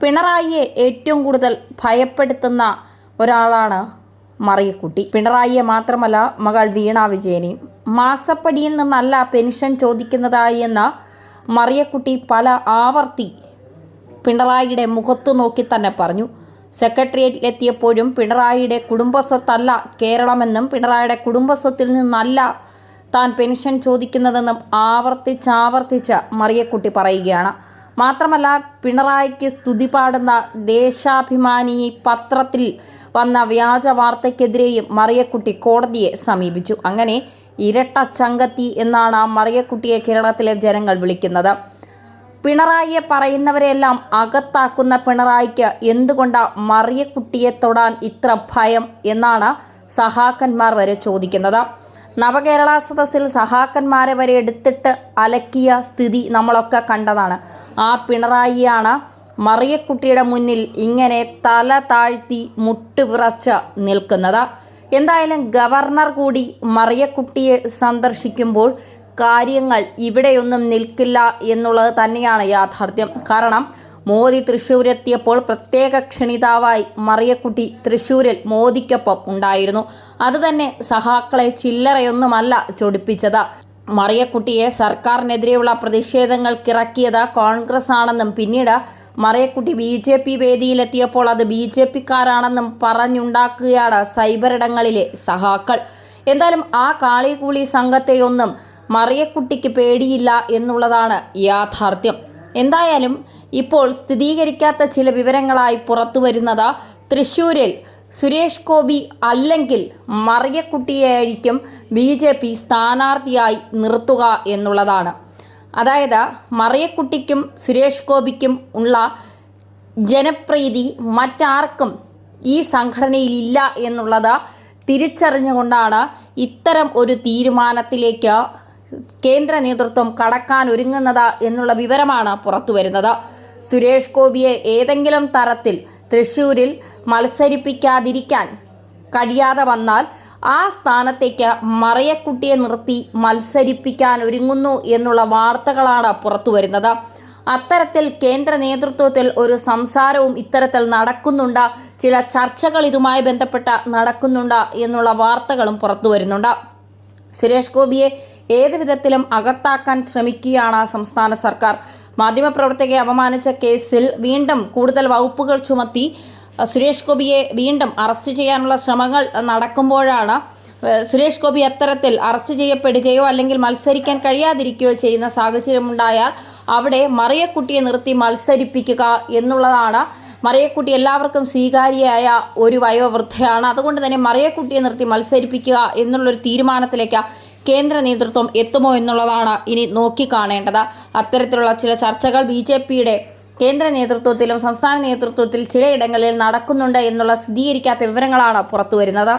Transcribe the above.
പിണറായിയെ ഏറ്റവും കൂടുതൽ ഭയപ്പെടുത്തുന്ന ഒരാളാണ് മറിയക്കുട്ടി. പിണറായിയെ മാത്രമല്ല മകൾ വീണ വിജയനെയും. മാസപ്പടിയിൽ നിന്നല്ല പെൻഷൻ ചോദിക്കുന്നതായി എന്ന മറിയക്കുട്ടി പല ആവർത്തി പിണറായിയുടെ മുഖത്തു നോക്കി തന്നെ പറഞ്ഞു. സെക്രട്ടേറിയറ്റിലെത്തിയപ്പോഴും പിണറായിയുടെ കുടുംബസ്വത്തല്ല കേരളമെന്നും പിണറായിയുടെ കുടുംബസ്വത്തിൽ നിന്നല്ല താൻ പെൻഷൻ ചോദിക്കുന്നതെന്നും ആവർത്തിച്ചാവർത്തിച്ച് മറിയക്കുട്ടി പറയുകയാണ്. മാത്രമല്ല പിണറായിക്ക് സ്തുതി പാടുന്ന ദേശാഭിമാനി പത്രത്തിൽ വന്ന വ്യാജ വാർത്തയ്ക്കെതിരെയും മറിയക്കുട്ടി കോടതിയെ സമീപിച്ചു. അങ്ങനെ ഇരട്ട ചങ്കത്തി എന്നാണ് മറിയക്കുട്ടിയെ കേരളത്തിലെ ജനങ്ങൾ വിളിക്കുന്നത്. പിണറായിയെ പറയുന്നവരെല്ലാം അകത്താക്കുന്ന പിണറായിക്ക് എന്തുകൊണ്ട് മറിയക്കുട്ടിയെ തൊടാൻ ഇത്ര ഭയം എന്നാണ് സഹാക്കന്മാർ വരെ ചോദിക്കുന്നത്. നവകേരള സദസ്സിൽ സഹാക്കന്മാരെ വരെ എടുത്തിട്ട് അലക്കിയ സ്ഥിതി നമ്മളൊക്കെ കണ്ടതാണ്. ആ പിണറായിയാണ് മറിയക്കുട്ടിയുടെ മുന്നിൽ ഇങ്ങനെ തല താഴ്ത്തി മുട്ടുവിറച്ച് നിൽക്കുന്നത്. എന്തായാലും ഗവർണർ കൂടി മറിയക്കുട്ടിയെ സന്ദർശിക്കുമ്പോൾ കാര്യങ്ങൾ ഇവിടെയൊന്നും നിൽക്കില്ല എന്നുള്ളത് തന്നെയാണ് യാഥാർത്ഥ്യം. കാരണം മോദി തൃശ്ശൂരെത്തിയപ്പോൾ പ്രത്യേക ക്ഷണിതാവായി മറിയക്കുട്ടി തൃശ്ശൂരിൽ മോദിക്കൊപ്പം ഉണ്ടായിരുന്നു. അതുതന്നെ സഹാക്കളെ ചില്ലറയൊന്നുമല്ല ചൊടിപ്പിച്ചത്. മറിയക്കുട്ടിയെ സർക്കാരിനെതിരെയുള്ള പ്രതിഷേധങ്ങൾക്കിറക്കിയത് കോൺഗ്രസ് ആണെന്നും പിന്നീട് മറിയക്കുട്ടി ബി ജെ പി വേദിയിലെത്തിയപ്പോൾ അത് ബി ജെ പിക്കാരാണെന്നും പറഞ്ഞുണ്ടാക്കുകയാണ് സൈബറിടങ്ങളിലെ സഹാക്കൾ. എന്തായാലും ആ കാളികൂളി സംഘത്തെയൊന്നും മറിയക്കുട്ടിക്ക് പേടിയില്ല എന്നുള്ളതാണ് യാഥാർത്ഥ്യം. എന്തായാലും ഇപ്പോൾ സ്ഥിരീകരിക്കാത്ത ചില വിവരങ്ങളായി പുറത്തു വരുന്നത് തൃശ്ശൂരിൽ സുരേഷ് ഗോപി അല്ലെങ്കിൽ മറിയക്കുട്ടിയായിരിക്കും ബി ജെ പി സ്ഥാനാർത്ഥിയായി നിർത്തുക എന്നുള്ളതാണ്. അതായത് മറിയക്കുട്ടിക്കും സുരേഷ് ഗോപിക്കും ഉള്ള ജനപ്രീതി മറ്റാർക്കും ഈ സംഘടനയിലില്ല എന്നുള്ളത് തിരിച്ചറിഞ്ഞുകൊണ്ടാണ് ഇത്തരം ഒരു തീരുമാനത്തിലേക്ക് കേന്ദ്ര നേതൃത്വം കടക്കാൻ ഒരുങ്ങുന്നത് എന്നുള്ള വിവരമാണ് പുറത്തു വരുന്നത് സുരേഷ് ഗോപിയെ ഏതെങ്കിലും തരത്തിൽ തൃശൂരിൽ മത്സരിപ്പിക്കാതിരിക്കാൻ കഴിയാതെ വന്നാൽ ആ സ്ഥാനത്തേക്ക് മറയക്കുട്ടിയെ നിർത്തി മത്സരിപ്പിക്കാൻ ഒരുങ്ങുന്നു എന്നുള്ള വാർത്തകളാണ് പുറത്തു വരുന്നത്. അത്തരത്തിൽ കേന്ദ്ര നേതൃത്വത്തിൽ ഒരു സംസാരവും ഇത്തരത്തിൽ നടക്കുന്നുണ്ട്. ചില ചർച്ചകൾ ഇതുമായി ബന്ധപ്പെട്ട നടക്കുന്നുണ്ട് എന്നുള്ള വാർത്തകളും പുറത്തു വരുന്നുണ്ട്. സുരേഷ് ഗോപിയെ ഏത് വിധത്തിലും അകത്താക്കാൻ ശ്രമിക്കുകയാണ് സംസ്ഥാന സർക്കാർ. മാധ്യമപ്രവർത്തകയെ അപമാനിച്ച കേസിൽ വീണ്ടും കൂടുതൽ വകുപ്പുകൾ ചുമത്തി സുരേഷ് ഗോപിയെ വീണ്ടും അറസ്റ്റ് ചെയ്യാനുള്ള ശ്രമങ്ങൾ നടക്കുമ്പോഴാണ് സുരേഷ് ഗോപി അത്തരത്തിൽ അറസ്റ്റ് ചെയ്യപ്പെടുകയോ അല്ലെങ്കിൽ മത്സരിക്കാൻ കഴിയാതിരിക്കുകയോ ചെയ്യുന്ന സാഹചര്യമുണ്ടായാൽ അവിടെ മറിയക്കുട്ടിയെ നിർത്തി മത്സരിപ്പിക്കുക എന്നുള്ളതാണ്. മറിയക്കുട്ടി എല്ലാവർക്കും സ്വീകാര്യയായ ഒരു വയോവൃദ്ധയാണ്. അതുകൊണ്ട് തന്നെ മറിയക്കുട്ടിയെ നിർത്തി മത്സരിപ്പിക്കുക എന്നുള്ളൊരു തീരുമാനത്തിലേക്ക് കേന്ദ്ര നേതൃത്വം എത്തുമോ എന്നുള്ളതാണ് ഇനി നോക്കിക്കാണേണ്ടത്. അത്തരത്തിലുള്ള ചില ചർച്ചകൾ ബി ജെ പിയുടെ കേന്ദ്ര നേതൃത്വത്തിലും സംസ്ഥാന നേതൃത്വത്തിൽ ചിലയിടങ്ങളിൽ നടക്കുന്നുണ്ട് എന്നുള്ള സ്ഥിരീകരിക്കാത്ത വിവരങ്ങളാണ് പുറത്തുവരുന്നത്.